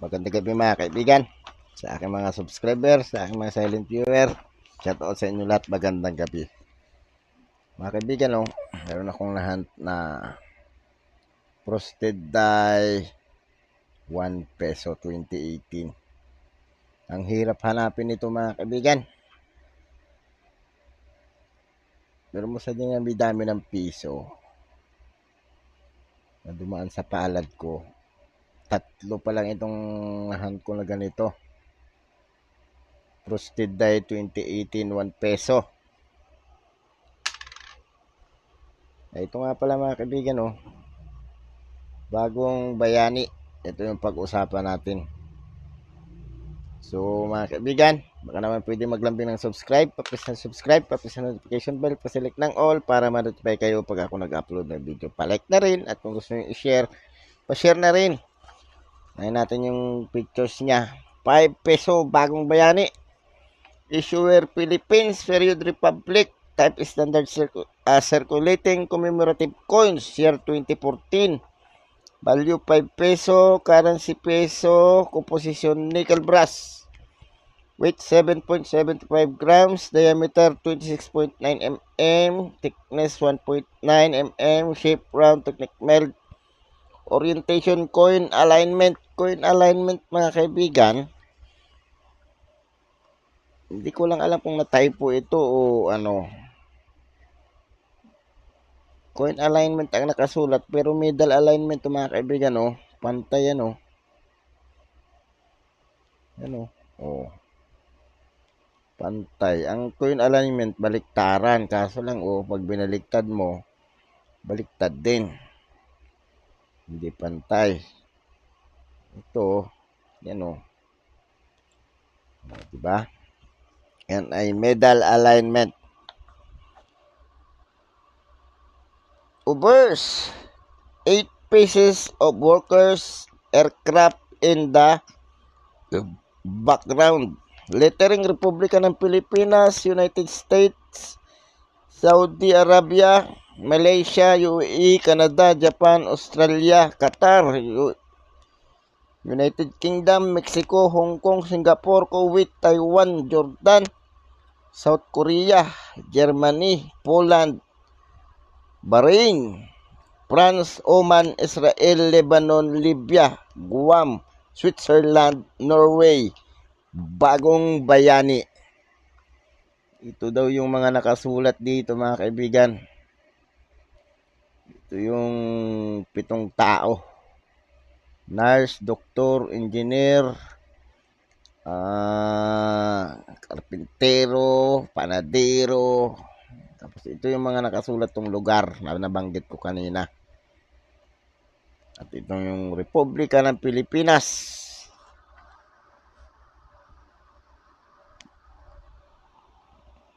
Magandang gabi mga kaibigan. Sa aking mga subscriber, sa aking mga silent viewer. Shout out sa inyo lahat. Magandang gabi. Mga kaibigan, oh, meron akong nahunt na frosted dye 1 peso 2018. Ang hirap hanapin nito mga kaibigan. Pero mo sa din may dami ng piso na dumaan sa palad ko tatlo pa lang itong nahan ko na ganito. Frosted Dye 2018, 1 peso. Eh, ito nga pala mga kaibigan, oh. Bagong bayani. Ito yung pag-usapan natin. So, mga kaibigan, baka naman pwede maglambing ng subscribe, papis ng subscribe, papis ng notification bell, paselect ng all para ma-notify kayo pag ako nag-upload ng video. Palike na rin at kung gusto nyo i-share, pa-share na rin. Ngayon natin yung pictures niya. 5 peso bagong bayani. Issuer Philippines, Period Republic, type standard circu- uh, circulating commemorative coins, year 2014. Value 5 peso, currency peso, composition nickel brass. Weight 7.75 grams, diameter 26.9 mm, thickness 1.9 mm, shape round, technique meld, orientation coin alignment coin alignment mga kaibigan. Hindi ko lang alam kung na-typo ito o ano. Coin alignment ang nakasulat pero middle alignment to mga kaibigan oh. Pantay ano. Ano oh. Pantay. Ang coin alignment baliktaran. Kaso lang oh pag binaliktad mo baliktad din hindi pantay. Ito, yan o. O, diba? Yan ay medal alignment. Ubers. 8 pieces of workers aircraft in the background. Lettering Republika ng Pilipinas, United States, Saudi Arabia, Malaysia, UAE, Canada, Japan, Australia, Qatar, United Kingdom, Mexico, Hong Kong, Singapore, Kuwait, Taiwan, Jordan, South Korea, Germany, Poland, Bahrain, France, Oman, Israel, Lebanon, Libya, Guam, Switzerland, Norway, Bagong Bayani. Ito daw yung mga nakasulat dito mga kaibigan. Ito yung pitong tao. Nurse, doktor, engineer, ah, karpintero, panadero. Tapos ito yung mga nakasulat tong lugar na nabanggit ko kanina. At ito yung Republika ng Pilipinas.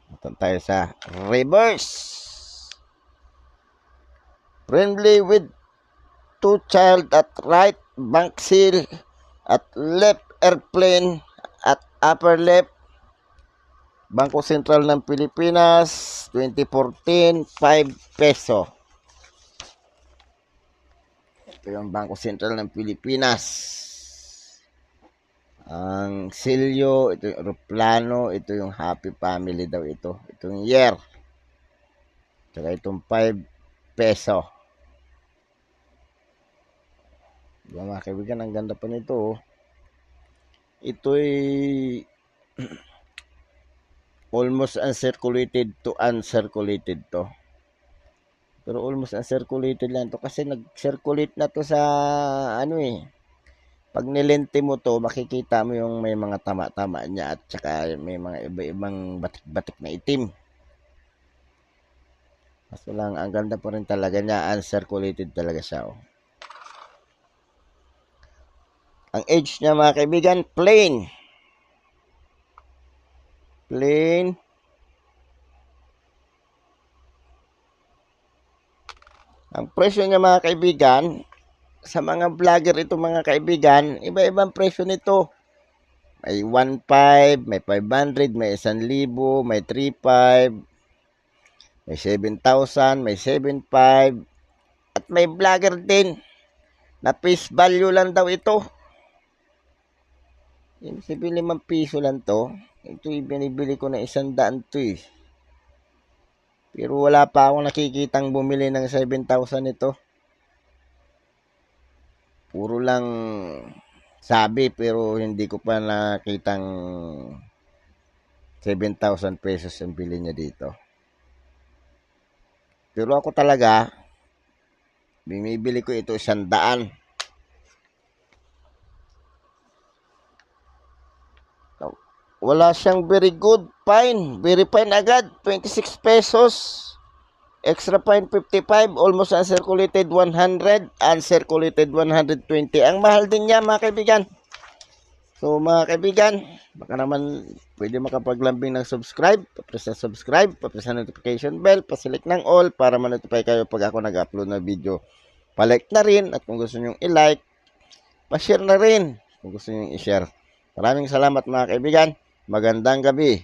Punta tayo sa reverse. Friendly with two child at right bank seal at left airplane at upper left Bangko Sentral ng Pilipinas 2014 5 peso Ito yung Bangko Sentral ng Pilipinas ang silyo, ito yung aeroplano, ito yung happy family daw ito. Ito yung year. Tsaka itong 5 peso. Diba mga kaibigan, ang ganda pa nito. oh. Ito'y almost uncirculated to uncirculated to. Pero almost uncirculated lang to kasi nag-circulate na to sa ano eh. Pag nilente mo to, makikita mo yung may mga tama-tama niya at saka may mga iba-ibang batik-batik na itim. Kaso lang, ang ganda pa rin talaga niya. Uncirculated talaga siya. Oh. Ang age niya mga kaibigan, plain. Plain. Ang presyo niya mga kaibigan, sa mga vlogger ito mga kaibigan, iba-ibang presyo nito. May 1.5, may 500, may 1,000, may 3.5, may 7,000, may 7.5, at may vlogger din na face value lang daw ito. Yung 75 piso lang to. Ito yung binibili ko na isang daan to eh. Pero wala pa akong nakikitang bumili ng 7,000 ito. Puro lang sabi pero hindi ko pa nakitang 7,000 pesos ang bili niya dito. Pero ako talaga, bumibili ko ito isang daan. Wala siyang very good. Fine. Very fine agad. 26 pesos. Extra fine 55. Almost uncirculated 100. Uncirculated 120. Ang mahal din niya mga kaibigan. So mga kaibigan, baka naman pwede makapaglambing ng subscribe. Papress na subscribe. Papress na notification bell. Pasilik ng all para ma-notify kayo pag ako nag-upload na video. Palike na rin. At kung gusto nyo i-like, pa-share na rin. Kung gusto nyo i-share. Maraming salamat mga kaibigan. Magandang gabi.